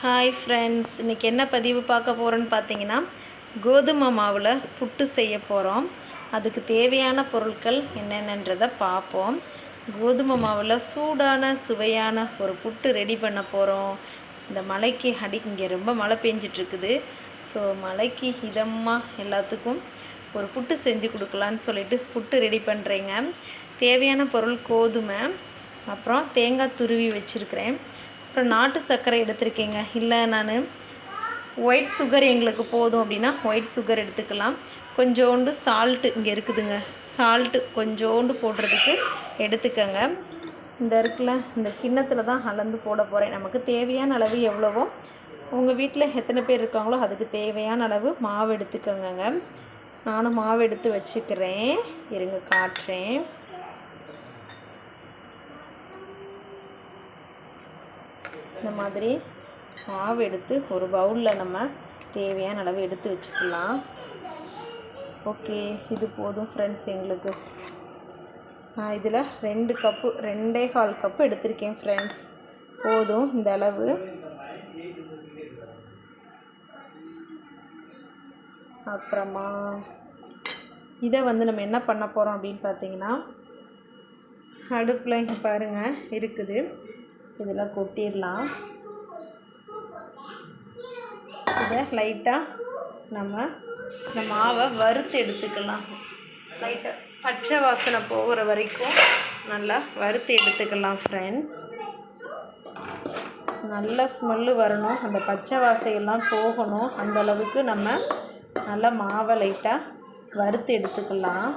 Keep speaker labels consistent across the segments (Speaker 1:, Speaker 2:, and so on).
Speaker 1: Hi friends இன்றைக்கி என்ன பதிவு பார்க்க போகிறோன்னு பார்த்தீங்கன்னா கோதுமை மாவில் புட்டு செய்ய போகிறோம் அதுக்கு தேவையான பொருட்கள் என்னென்னன்றதை பார்ப்போம். கோதுமை மாவில் சூடான சுவையான ஒரு புட்டு ரெடி பண்ண போகிறோம் இந்த மலைக்கு அடி இங்கே ரொம்ப மழை பெஞ்சிட்ருக்குது. ஸோ மலைக்கு இதமாக எல்லாத்துக்கும் ஒரு புட்டு செஞ்சு கொடுக்கலான்னு சொல்லிட்டு புட்டு ரெடி பண்ணுறேங்க தேவையான பொருள் கோதுமை அப்புறம் தேங்காய் துருவி வச்சுருக்கிறேன். அப்புறம் நாட்டு சர்க்கரை எடுத்திருக்கேங்க. இல்லை நான் ஒயிட் சுகர் எங்களுக்கு போதும் அப்படின்னா ஒயிட் சுகர் எடுத்துக்கலாம். கொஞ்சோண்டு சால்ட்டு இங்கே இருக்குதுங்க. சால்ட்டு கொஞ்சோண்டு போடுறதுக்கு எடுத்துக்கோங்க. இந்த இருக்குல்ல இந்த கிண்ணத்தில் தான் அளந்து போட போகிறேன் நமக்கு தேவையான அளவு எவ்வளவோ உங்கள் வீட்டில் எத்தனை பேர் இருக்காங்களோ அதுக்கு தேவையான அளவு மாவு எடுத்துக்கோங்க நானும் மாவு எடுத்து வச்சுக்கிறேன். இருங்க காட்டுறேன். இந்த மாதிரி மாவு எடுத்து ஒரு பவுலில் நம்ம தேவையான அளவு எடுத்து வச்சுக்கலாம். ஓகே இது போதும் ஃப்ரெண்ட்ஸ் எங்களுக்கு. நான் இதில் ரெண்டு கப்பு ரெண்டே கால் கப்பு எடுத்திருக்கேன் ஃப்ரெண்ட்ஸ் போதும் இந்த அளவு. அப்புறமா இதை வந்து நம்ம என்ன பண்ண போகிறோம் அப்படின்னு பார்த்தீங்கன்னா அடுப்பில் இங்கே பாருங்கள் இருக்குது. இதில் கொட்டிடலாம். இதை லைட்டாக நம்ம இந்த மாவை வறுத்து எடுத்துக்கலாம். லைட்டாக பச்சை வாசனை போகிற வரைக்கும் நல்லா வறுத்து எடுத்துக்கலாம் ஃப்ரெண்ட்ஸ் நல்ல ஸ்மெல்லு வரணும். அந்த பச்சை வாசையெல்லாம் போகணும். அந்தளவுக்கு நம்ம நல்லா மாவை லைட்டாக வறுத்து எடுத்துக்கலாம்.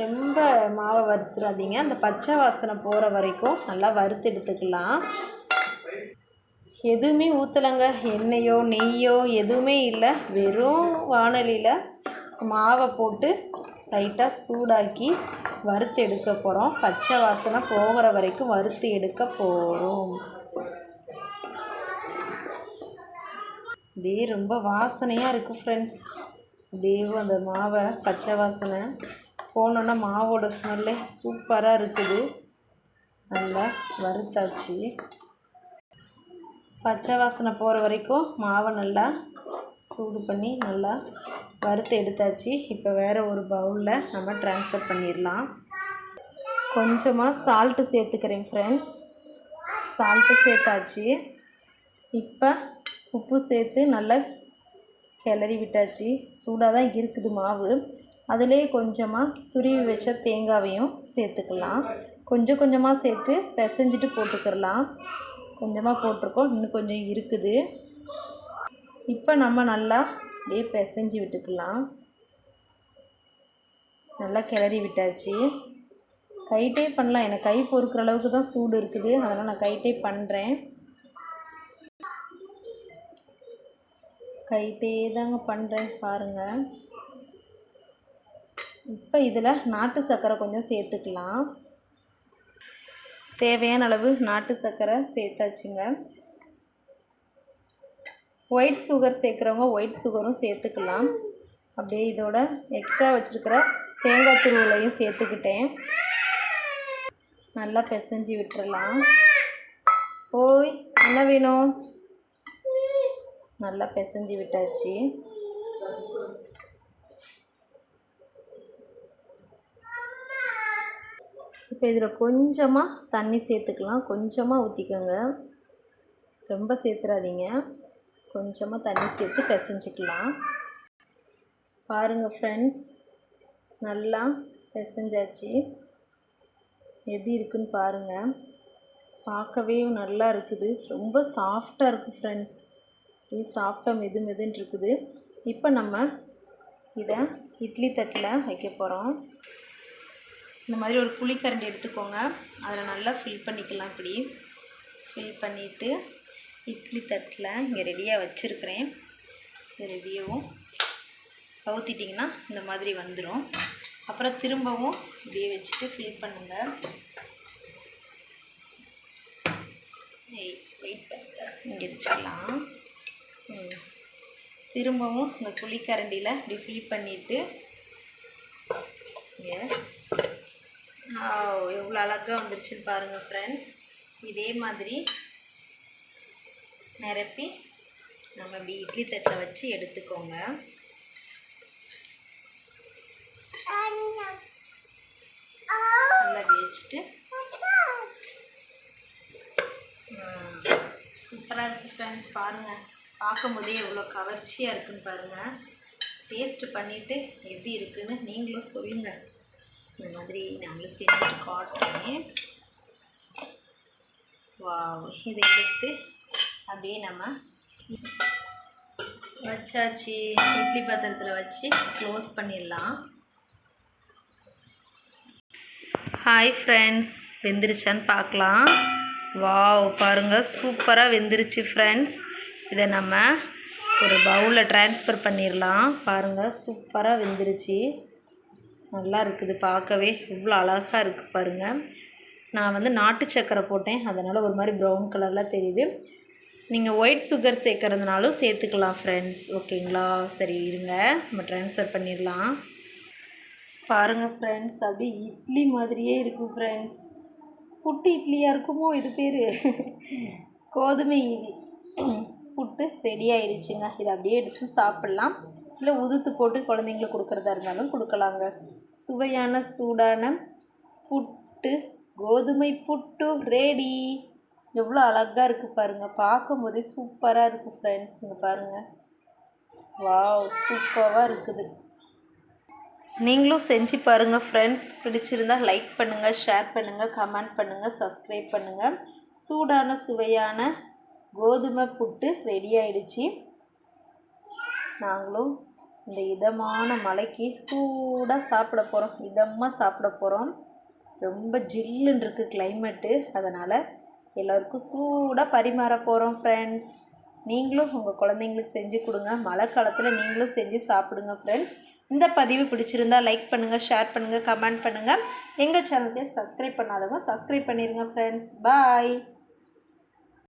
Speaker 1: ரொம்ப மாவை வறுத்துடாதீங்க அந்த பச்சை வாசனை போகிற வரைக்கும் நல்லா வறுத்து எடுத்துக்கலாம். எதுவுமே ஊற்றலைங்க எண்ணெயோ நெய்யோ எதுவுமே இல்லை. வெறும் வானலியில் மாவை போட்டு லைட்டாக சூடாக்கி வறுத்து எடுக்க போகிறோம் பச்சை வாசனை போகிற வரைக்கும் வறுத்து எடுக்க போகிறோம் இதே ரொம்ப வாசனையாக இருக்குது ஃப்ரெண்ட்ஸ் அப்படியே அந்த மாவை பச்சை வாசனை. போனோன்னா மாவோட ஸ்மெல்லே சூப்பராக இருக்குது. நல்லா வறுத்தாச்சு. பச்சை வாசனை போகிற வரைக்கும் மாவை நல்லா சூடு பண்ணி நல்லா வறுத்து எடுத்தாச்சு. இப்போ வேறு ஒரு பவுலில் நம்ம ட்ரான்ஸ்ஃபர் பண்ணிடலாம். கொஞ்சமாக சால்ட்டு சேர்த்துக்கிறேன் ஃப்ரெண்ட்ஸ் சால்ட்டு சேர்த்தாச்சு. இப்போ உப்பு சேர்த்து நல்லா கிளறி விட்டாச்சு. சூடாக தான் இருக்குது மாவு. அதிலே கொஞ்சமாக துருவி வச்ச தேங்காவையும் சேர்த்துக்கலாம். கொஞ்சம் கொஞ்சமாக சேர்த்து பிசைஞ்சிட்டு போட்டுக்கிடலாம் கொஞ்சமாக போட்டிருக்கோம். இன்னும் கொஞ்சம் இருக்குது. இப்போ நம்ம நல்லா அப்படியே பிசைஞ்சு விட்டுக்கலாம். நல்லா கிளறி விட்டாச்சு. கைட்டே பண்ணலாம். எனக்கு கை பொறுக்கிற அளவுக்கு தான் சூடு இருக்குது. அதனால் நான் கைட்டே பண்ணுறேன் கைட்டே தாங்க பண்ணுறேன் பாருங்கள் இப்போ இதில் நாட்டு சர்க்கரை கொஞ்சம் சேர்த்துக்கலாம். தேவையான அளவு நாட்டு சர்க்கரை சேர்த்தாச்சுங்க. ஒயிட் சுகர் சேர்க்குறவங்க ஒயிட் சுகரும் சேர்த்துக்கலாம். அப்படியே இதோட எக்ஸ்ட்ரா வச்சுருக்கிற தேங்காய் துருவலையும் சேர்த்துக்கிட்டேன். நல்லா பிசைஞ்சு விட்டுறலாம். ஓய் என்ன வேணும்? நல்லா பிசைஞ்சு விட்டாச்சு. இப்போ இதில் கொஞ்சமாக தண்ணி சேர்த்துக்கலாம். கொஞ்சமாக ஊற்றிக்கோங்க ரொம்ப சேர்த்துறாதீங்க. கொஞ்சமாக தண்ணி சேர்த்து பிசைஞ்சிக்கலாம். பாருங்கள் ஃப்ரெண்ட்ஸ் நல்லா பிசைஞ்சாச்சு. எப்படி இருக்குன்னு பாருங்கள் பார்க்கவே நல்லா இருக்குது. ரொம்ப சாஃப்டாக இருக்குது ஃப்ரெண்ட்ஸ் இது சாஃப்டாக மெது மெதுன்னு இருக்குது. இப்போ நம்ம இதை இட்லி தட்டில் வைக்க போகிறோம். இந்த மாதிரி ஒரு குழிக்கரண்டி எடுத்துக்கோங்க. அதில் நல்லா ஃபில் பண்ணிக்கலாம் இப்படி. ஃபில் பண்ணிவிட்டு இட்லி தட்டில் இங்கே ரெடியாக வச்சுருக்கிறேன். இது ரெடியாகவும் கவுத்திட்டிங்கன்னா இந்த மாதிரி வந்துடும் அப்புறம் திரும்பவும் இப்படியே வச்சுட்டு ஃபில் பண்ணுங்கள் வெயிட் பண்ணுங்க இங்கே வச்சுக்கலாம். திரும்பவும் இந்த புளிக்கரண்டியில் இப்படி ஃபில் பண்ணிவிட்டு இங்கே எவ்வளோ அழகாக வந்துருச்சுன்னு பாருங்கள் ஃப்ரெண்ட்ஸ் இதே மாதிரி நிரப்பி நம்ம இப்படி இட்லி தட்டில் வச்சு எடுத்துக்கோங்க. நல்லா வேச்சிட்டு சூப்பராக இருக்குது ஃப்ரெண்ட்ஸ் பாருங்கள் பார்க்கும்போதே எவ்வளோ கவர்ச்சியாக இருக்குன்னு பாருங்கள் டேஸ்ட்டு பண்ணிவிட்டு எப்படி இருக்குன்னு நீங்களும் சொல்லுங்கள் இந்த மாதிரி நம்மளும் செஞ்சு காட்டுறேன் வாவ் இதை எடுத்து அப்படியே நம்ம வச்சாச்சு. இட்லி பாத்திரத்தில் வச்சு க்ளோஸ் பண்ணிடலாம். ஹாய் ஃப்ரெண்ட்ஸ் வெந்துருச்சான்னு பார்க்கலாம். வாவ் பாருங்கள் சூப்பராக வெந்துருச்சு ஃப்ரெண்ட்ஸ் இதை நம்ம ஒரு பவுலில் ட்ரான்ஸ்ஃபர் பண்ணிடலாம். பாருங்கள் சூப்பராக வெந்துருச்சு. நல்லா இருக்குது பார்க்கவே. இவ்வளோ அழகாக இருக்குது பாருங்கள் நான் வந்து நாட்டு சக்கரை போட்டேன். அதனால் ஒரு மாதிரி ப்ரௌன் கலரில் தெரியுது. நீங்கள் ஒயிட் சுகர் சேர்க்கறதுனாலும் சேர்த்துக்கலாம் ஃப்ரெண்ட்ஸ் ஓகேங்களா சரி இருங்க. நம்ம ட்ரான்ஸ்ஃபர் பண்ணிடலாம். பாருங்கள் ஃப்ரெண்ட்ஸ் அப்படியே இட்லி மாதிரியே இருக்கும் ஃப்ரெண்ட்ஸ் புட்டு இட்லியாக இருக்குமோ? இது பேர். கோதுமை புட்டு ரெடி ஆயிடுச்சுங்க. இதை அப்படியே எடுத்து சாப்பிட்லாம். இல்லை உதுத்து போட்டு குழந்தைங்களுக்கு கொடுக்குறதா இருந்தாலும் கொடுக்கலாங்க. சுவையான சூடான புட்டு கோதுமை புட்டு ரெடி எவ்வளோ அழகாக இருக்குது பாருங்கள் பார்க்கும்போதே சூப்பராக இருக்குது ஃப்ரெண்ட்ஸ் இங்கே பாருங்கள் வாவ் சூப்பராக இருக்குது. நீங்களும் செஞ்சு பாருங்கள் ஃப்ரெண்ட்ஸ் பிடிச்சிருந்தா லைக் பண்ணுங்கள் ஷேர் பண்ணுங்கள் கமெண்ட் பண்ணுங்கள் சப்ஸ்கிரைப் பண்ணுங்கள் சூடான சுவையான கோதுமை புட்டு ரெடி ஆயிடுச்சு. நாங்களும் இந்த இதமான மலைக்கு சூடாக சாப்பிட போகிறோம் இதமாக சாப்பிட போகிறோம் ரொம்ப ஜில்லுன்னு இருக்குது கிளைமேட்டு அதனால் எல்லோருக்கும் சூடாக பரிமாற போகிறோம் ஃப்ரெண்ட்ஸ் நீங்களும் உங்கள் குழந்தைங்களுக்கு செஞ்சு கொடுங்க. மழை காலத்தில் நீங்களும் செஞ்சு சாப்பிடுங்க ஃப்ரெண்ட்ஸ் இந்த பதிவு பிடிச்சிருந்தா லைக் பண்ணுங்கள் ஷேர் பண்ணுங்கள் கமெண்ட் பண்ணுங்கள் எங்கள் சேனலுக்கு சப்ஸ்கிரைப் பண்ணாதவங்க சப்ஸ்கிரைப் பண்ணிடுங்க ஃப்ரெண்ட்ஸ் பாய்